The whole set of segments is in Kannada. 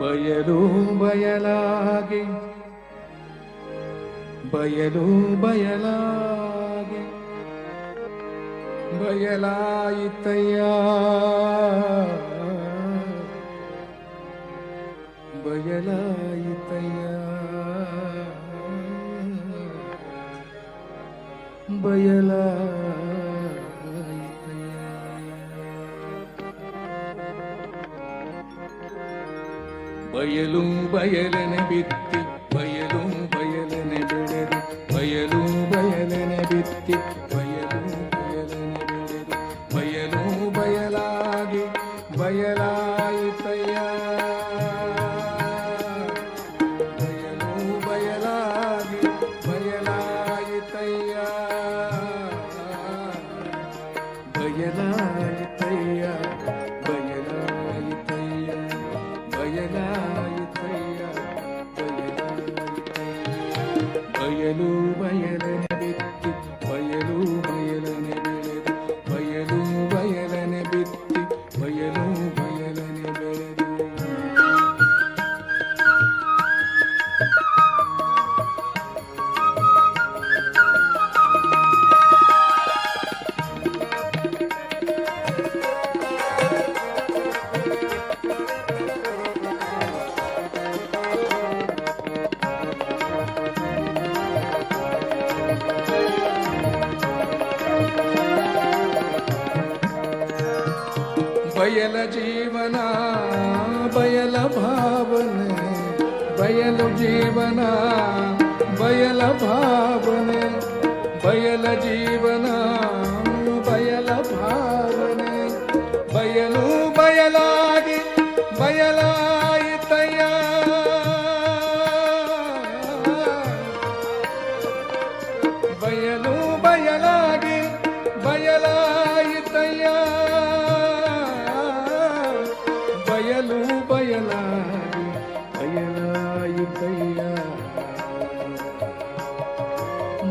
ಬಯಲು बयले ಬಯಲು बयले ಬಯಲಾಯಿತಯ್ಯ. ಬಯಲಾಯಿತಯ್ಯ. ಬಯಲಾ வயலும் வயலன வித்தி बयल जीवन बयल भावन बयल जीवन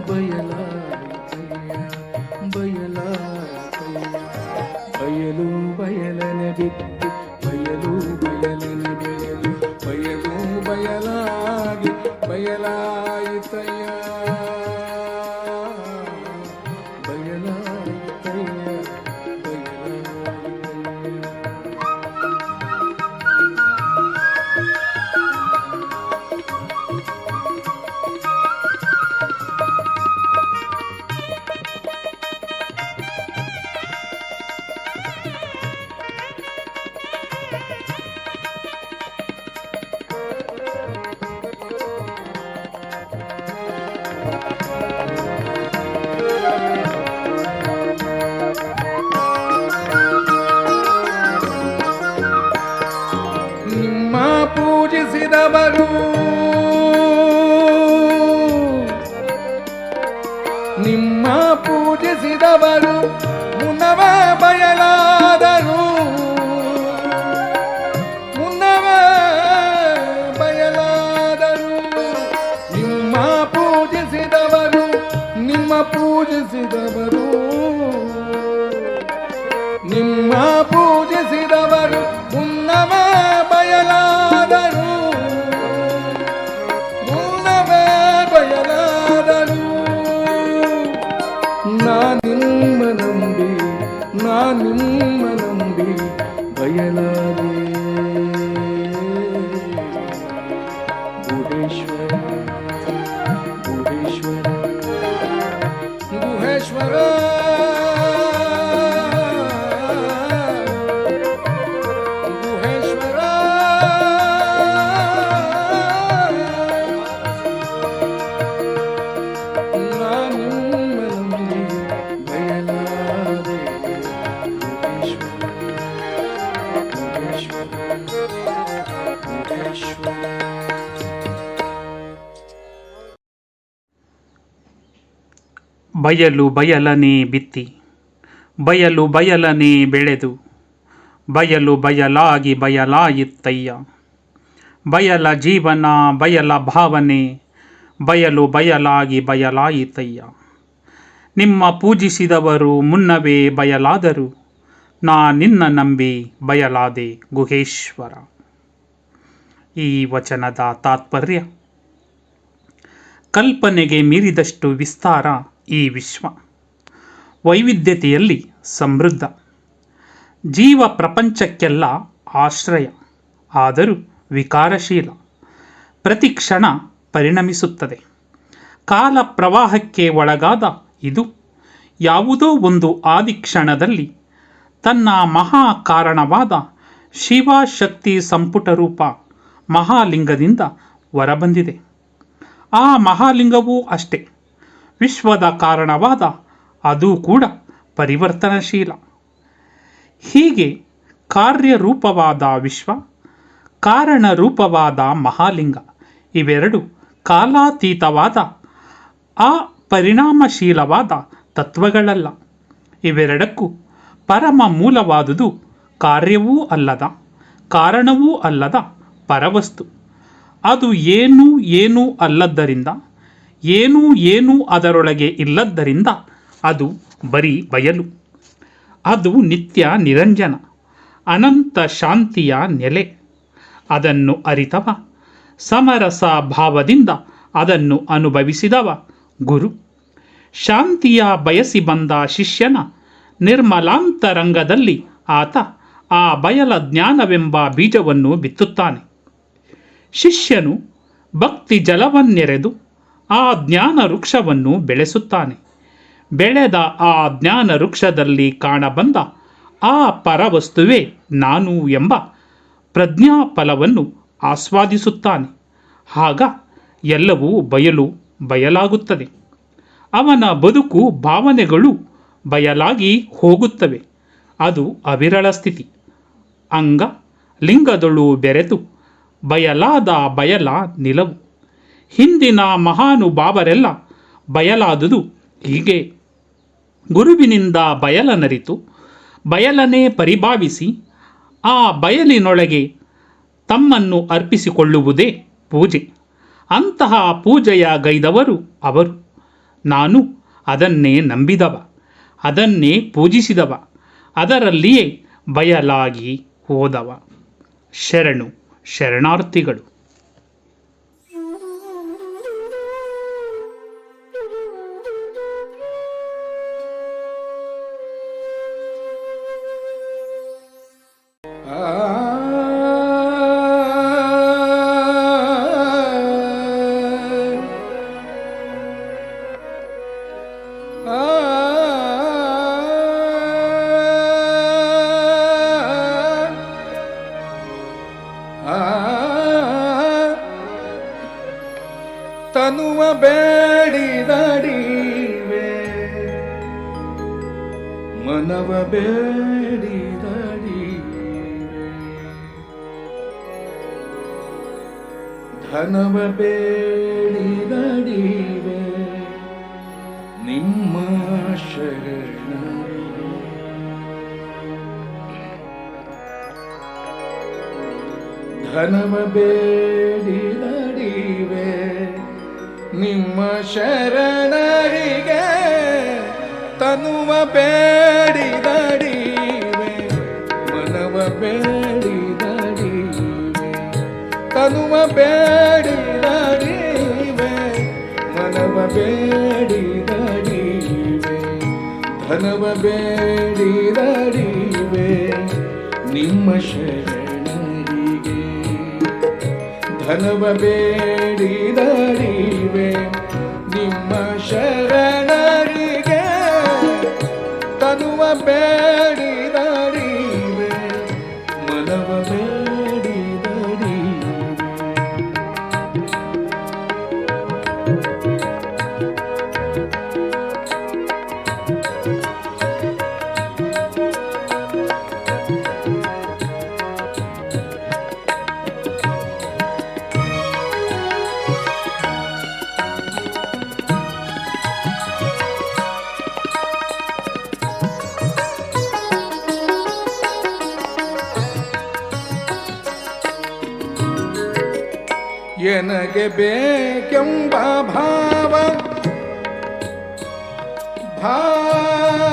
ಬಯಲ ಬಯಲು ಬಯಲನೆ ಬಿದ್ದ ಬಯಲು ಬಯಲನೆ ಬಿತ್ತಿ, ಬಯಲು ಬಯಲನೆ ಬೆಳೆದು, ಬಯಲು ಬಯಲಾಗಿ ಬಯಲಾಯಿತ್ತಯ್ಯ. ಬಯಲ ಜೀವನ, ಬಯಲ ಭಾವನೆ, ಬಯಲು ಬಯಲಾಗಿ ಬಯಲಾಯಿತಯ್ಯ ನಿಮ್ಮ ಪೂಜಿಸಿದವರು ಮುನ್ನವೇ ಬಯಲಾದರು, ನಾ ನಿನ್ನ ನಂಬಿ ಬಯಲಾದೆ ಗುಹೇಶ್ವರ. ಈ ವಚನದ ತಾತ್ಪರ್ಯ, ಕಲ್ಪನೆಗೆ ಮೀರಿದಷ್ಟು ವಿಸ್ತಾರ ಈ ವಿಶ್ವ. ವೈವಿಧ್ಯತೆಯಲ್ಲಿ ಸಮೃದ್ಧ. ಜೀವ ಪ್ರಪಂಚಕ್ಕೆಲ್ಲ ಆಶ್ರಯ, ಆದರೂ ವಿಕಾರಶೀಲ. ಪ್ರತಿ ಕ್ಷಣ ಪರಿಣಮಿಸುತ್ತದೆ. ಕಾಲ ಪ್ರವಾಹಕ್ಕೆ ಒಳಗಾದ ಇದು ಯಾವುದೋ ಒಂದು ಆದಿಕ್ಷಣದಲ್ಲಿ ತನ್ನ ಮಹಾ ಕಾರಣವಾದ ಶಿವಶಕ್ತಿ ಸಂಪುಟ ರೂಪ ಮಹಾಲಿಂಗದಿಂದ ಹೊರಬಂದಿದೆ. ಆ ಮಹಾಲಿಂಗವೂ ಅಷ್ಟೇ. ವಿಶ್ವದ ಕಾರಣವಾದ ಅದು ಕೂಡ ಪರಿವರ್ತನಶೀಲ. ಹೀಗೆ ಕಾರ್ಯರೂಪವಾದ ವಿಶ್ವ, ಕಾರಣರೂಪವಾದ ಮಹಾಲಿಂಗ ಇವೆರಡು ಕಾಲಾತೀತವಾದ ಆ ಪರಿಣಾಮಶೀಲವಾದ ತತ್ವಗಳಲ್ಲ. ಇವೆರಡಕ್ಕೂ ಪರಮ ಮೂಲವಾದುದು ಕಾರ್ಯವೂ ಅಲ್ಲದ, ಕಾರಣವೂ ಅಲ್ಲದ ಪರವಸ್ತು. ಅದು ಏನೂ ಏನೂ ಅಲ್ಲದ್ದರಿಂದ ಏನೂ ಏನೂ ಅದರೊಳಗೆ ಇಲ್ಲದ್ದರಿಂದ ಅದು ಬರೀ ಬಯಲು. ಅದು ನಿತ್ಯ ನಿರಂಜನ, ಅನಂತ ಶಾಂತಿಯ ನೆಲೆ. ಅದನ್ನು ಅರಿತವ, ಸಮರಸ ಭಾವದಿಂದ ಅದನ್ನು ಅನುಭವಿಸಿದವ ಗುರು. ಶಾಂತಿಯ ಬಯಸಿ ಬಂದ ಶಿಷ್ಯನ ನಿರ್ಮಲಾಂತರಂಗದಲ್ಲಿ ಆತ ಆ ಬಯಲ ಜ್ಞಾನವೆಂಬ ಬೀಜವನ್ನು ಬಿತ್ತುತ್ತಾನೆ. ಶಿಷ್ಯನು ಭಕ್ತಿ ಜಲವನ್ನೆರೆದು ಆ ಜ್ಞಾನ ವೃಕ್ಷವನ್ನು ಬೆಳೆಸುತ್ತಾನೆ. ಬೆಳೆದ ಆ ಜ್ಞಾನ ವೃಕ್ಷದಲ್ಲಿ ಕಾಣಬಂದ ಆ ಪರವಸ್ತುವೇ ನಾನು ಎಂಬ ಪ್ರಜ್ಞಾಫಲವನ್ನು ಆಸ್ವಾದಿಸುತ್ತಾನೆ. ಆಗ ಎಲ್ಲವೂ ಬಯಲು ಬಯಲಾಗುತ್ತದೆ. ಅವನ ಬದುಕು ಭಾವನೆಗಳು ಬಯಲಾಗಿ ಹೋಗುತ್ತವೆ. ಅದು ಅವಿರಳ ಸ್ಥಿತಿ. ಅಂಗ ಲಿಂಗದೊಳು ಬೆರೆತು ಬಯಲಾದ ಬಯಲ ನಿಲವು. ಹಿಂದಿನ ಮಹಾನುಭಾವರೆಲ್ಲ ಬಯಲಾದುದು ಹೀಗೆ. ಗುರುವಿನಿಂದ ಬಯಲನರಿತು ಬಯಲನೇ ಪರಿಭಾವಿಸಿ, ಆ ಬಯಲಿನೊಳಗೆ ತಮ್ಮನ್ನು ಅರ್ಪಿಸಿಕೊಳ್ಳುವುದೇ ಪೂಜೆ. ಅಂತಹ ಪೂಜೆಯ ಗೈದವರು ಅವರು. ನಾನು ಅದನ್ನೇ ನಂಬಿದವ, ಅದನ್ನೇ ಪೂಜಿಸಿದವ, ಅದರಲ್ಲಿಯೇ ಬಯಲಾಗಿ ಹೋದವ. ಶರಣು ಶರಣಾರ್ಥಿಗಳು. ಧನವ ಬೇಡಿದಡಿವೆ ನಿಮ್ಮ ಶರಣರಿಗೆ ತನುವ ಬೇಡಿದಡಿವೆ ಮನವ ಬೇಡಿದಡಿವೆ ತನುವ ಬೇಡಿದಡಿವೆ ಮನವ ಬೇಡಿದಡಿವೆ ಧನವ ಬೇಡಿದಡಿವೆ ನಿಮ್ಮ ಶರಣ ಧನವ ಬೇಡಿದರಿವೆ ನಿಮ್ಮ ಶರಣರಿಗೆ ತನುವ ಬೇಡಿದರಿವೆ ಎನಗೆ ಬೇಕೆಂಬ ಭಾವ. ಭಾವ